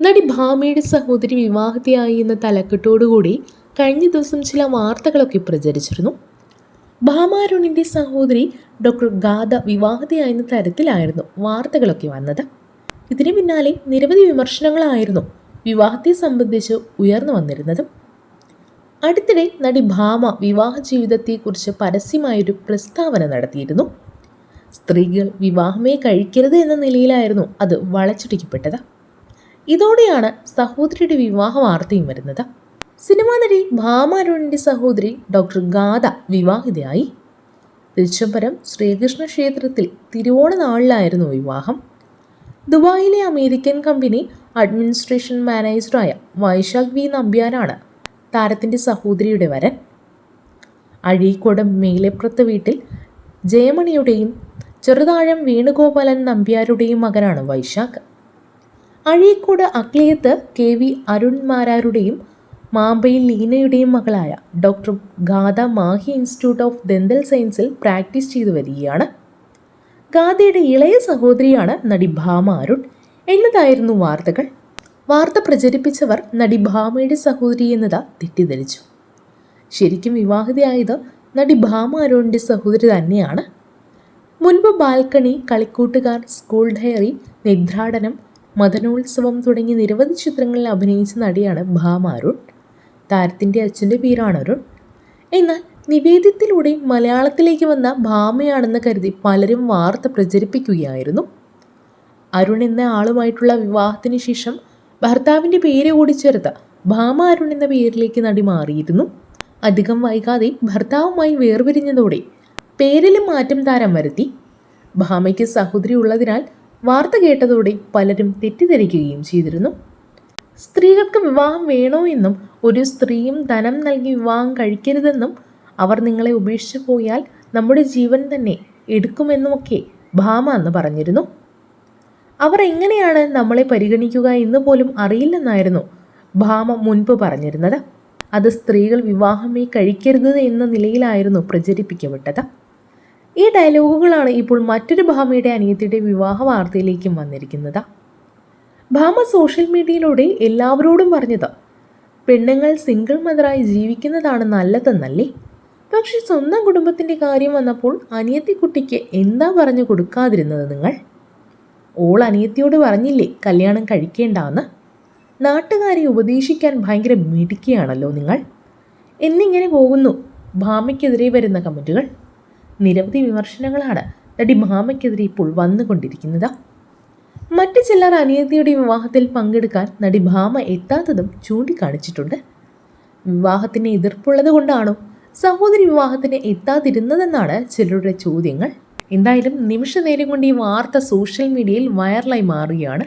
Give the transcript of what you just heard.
നടി ഭാമയുടെ സഹോദരി വിവാഹത്തെയായി എന്ന തലക്കെട്ടോടുകൂടി കഴിഞ്ഞ ദിവസം ചില വാർത്തകളൊക്കെ പ്രചരിച്ചിരുന്നു. ഭാമാരുണിന്റെ സഹോദരി ഡോക്ടർ ഗാഥ വിവാഹതയായെന്ന തരത്തിലായിരുന്നു വാർത്തകളൊക്കെ വന്നത്. ഇതിന് പിന്നാലെ നിരവധി വിമർശനങ്ങളായിരുന്നു വിവാഹത്തെ സംബന്ധിച്ച് ഉയർന്നു വന്നിരുന്നത്. അടുത്തിടെ നടി ഭാമ വിവാഹ ജീവിതത്തെക്കുറിച്ച് പരസ്യമായൊരു പ്രസ്താവന നടത്തിയിരുന്നു. സ്ത്രീകൾ വിവാഹമേ കഴിക്കരുത് എന്ന നിലയിലായിരുന്നു അത് വളച്ചൊടിക്കപ്പെട്ടത്. ഇതോടെയാണ് സഹോദരിയുടെ വിവാഹ വാർത്തയും വരുന്നത്. സിനിമാ നടി ഭാമാരുണിന്റെ സഹോദരി ഡോക്ടർ ഗാഥ വിവാഹിതയായി. തിരുച്ചമ്പരം ശ്രീകൃഷ്ണ ക്ഷേത്രത്തിൽ തിരുവോണ നാളിലായിരുന്നു വിവാഹം. ദുബായിലെ അമേരിക്കൻ കമ്പനി അഡ്മിനിസ്ട്രേഷൻ മാനേജറായ വൈശാഖ് വി നമ്പ്യാനാണ് താരത്തിന്റെ സഹോദരിയുടെ വരൻ. അഴീക്കോട് മേലെപ്പുറത്ത് വീട്ടിൽ ജയമണിയുടെയും ചെറുതാഴം വേണുഗോപാലൻ നമ്പ്യാരുടെയും മകനാണ് വൈശാഖ്. അഴീക്കോട് അക്ലിയത്ത് കെ വി അരുൺമാരാരുടെയും മാമ്പയിൽ ലീനയുടെയും മകളായ doctor Gada Mahe institute of dental സയൻസിൽ പ്രാക്ടീസ് ചെയ്തു വരികയാണ്. ഗാദയുടെ ഇളയ സഹോദരിയാണ് നടി ഭാമ അരുൺ. എന്നതായിരുന്നു വാർത്തകൾ. വാർത്ത പ്രചരിപ്പിച്ചവർ നടി ഭാമയുടെ സഹോദരി എന്നത് തെറ്റിദ്ധരിച്ചു. ശരിക്കും വിവാഹിതയായത് നടി ഭാമ അരുണിന്റെ സഹോദരി തന്നെയാണ്. മുൻപ് ബാൽക്കണി കളിക്കൂട്ടുകാർ സ്കൂൾ ഡയറി നിദ്രാടനം മദനോത്സവം തുടങ്ങി നിരവധി ചിത്രങ്ങളിൽ അഭിനയിച്ച നടിയാണ് ഭാമ അരുൺ. താരത്തിന്റെ അച്ഛന്റെ പേരാണ് അരുൺ. എന്നാൽ നിവേദ്യത്തിലൂടെ മലയാളത്തിലേക്ക് വന്ന ഭാമയാണെന്ന് കരുതി പലരും വാർത്ത പ്രചരിപ്പിക്കുകയായിരുന്നു. അരുൺ എന്ന ആളുമായിട്ടുള്ള വിവാഹത്തിന് ശേഷം ഭർത്താവിന്റെ പേര് കൂടി ചേർത്ത ഭാമ അരുൺ എന്ന പേരിലേക്ക് നടി മാറിയിരുന്നു. അധികം വൈകാതെ ഭർത്താവുമായി വേർപിരിഞ്ഞതോടെ പേരിലും മാറ്റം താരം വരുത്തി. ഭാമയ്ക്ക് സഹോദരി ഉള്ളതിനാൽ വാർത്ത കേട്ടതോടെ പലരും തെറ്റിദ്ധരിക്കുകയും ചെയ്തിരുന്നു. സ്ത്രീകൾക്ക് വിവാഹം വേണോ എന്നും ഒരു സ്ത്രീയും ധനം നൽകി വിവാഹം കഴിക്കരുതെന്നും അവർ നിങ്ങളെ ഉപേക്ഷിച്ചു പോയാൽ നമ്മുടെ ജീവൻ തന്നെ എടുക്കുമെന്നുമൊക്കെ ഭാമ എന്ന് പറഞ്ഞിരുന്നു. അവർ എങ്ങനെയാണ് നമ്മളെ പരിഗണിക്കുക എന്ന് പോലും അറിയില്ലെന്നായിരുന്നു ഭാമ മുൻപ് പറഞ്ഞിരുന്നത്. അത് സ്ത്രീകൾ വിവാഹമേ കഴിക്കരുത് എന്ന നിലയിലായിരുന്നു പ്രചരിപ്പിക്കപ്പെട്ടത്. ഈ ഡയലോഗുകളാണ് ഇപ്പോൾ മറ്റൊരു ഭാമയുടെ അനിയത്തിയുടെ വിവാഹ വാർത്തയിലേക്കും വന്നിരിക്കുന്നത്. ഭാമ സോഷ്യൽ മീഡിയയിലൂടെ എല്ലാവരോടും പറഞ്ഞത് പെണ്ണുങ്ങൾ സിംഗിൾ മദറായി ജീവിക്കുന്നതാണ് നല്ലതെന്നല്ലേ? പക്ഷെ സ്വന്തം കുടുംബത്തിന്റെ കാര്യം വന്നപ്പോൾ അനിയത്തിക്കുട്ടിക്ക് എന്താ പറഞ്ഞു കൊടുക്കാതിരുന്നത് നിങ്ങൾ? ഓൾ അനിയത്തിയോട് പറഞ്ഞില്ലേ കല്യാണം കഴിക്കേണ്ടാന്ന്? നാട്ടുകാരെ ഉപദേശിക്കാൻ ഭയങ്കര മിടുക്കിയാണല്ലോ നിങ്ങൾ. എന്നിങ്ങനെ പോകുന്നു ഭാമയ്ക്കെതിരെ വരുന്ന കമന്റുകൾ നിരവധി വിമർശനങ്ങളാണ് നടി ഭാമയ്ക്കെതിരെ ഇപ്പോൾ വന്നുകൊണ്ടിരിക്കുന്നത്. മറ്റു ചിലർ അനിയത്തിയുടെ വിവാഹത്തിൽ പങ്കെടുക്കാൻ നടി ഭാമ എത്താത്തതും ചൂണ്ടിക്കാണിച്ചിട്ടുണ്ട്. വിവാഹത്തിന് എതിർപ്പുള്ളത് കൊണ്ടാണോ സഹോദരി വിവാഹത്തിന് എത്താതിരുന്നതെന്നാണ് ചിലരുടെ ചോദ്യങ്ങൾ. എന്തായാലും നിമിഷ നേരം കൊണ്ട് ഈ വാർത്ത സോഷ്യൽ മീഡിയയിൽ വൈറലായി മാറുകയാണ്.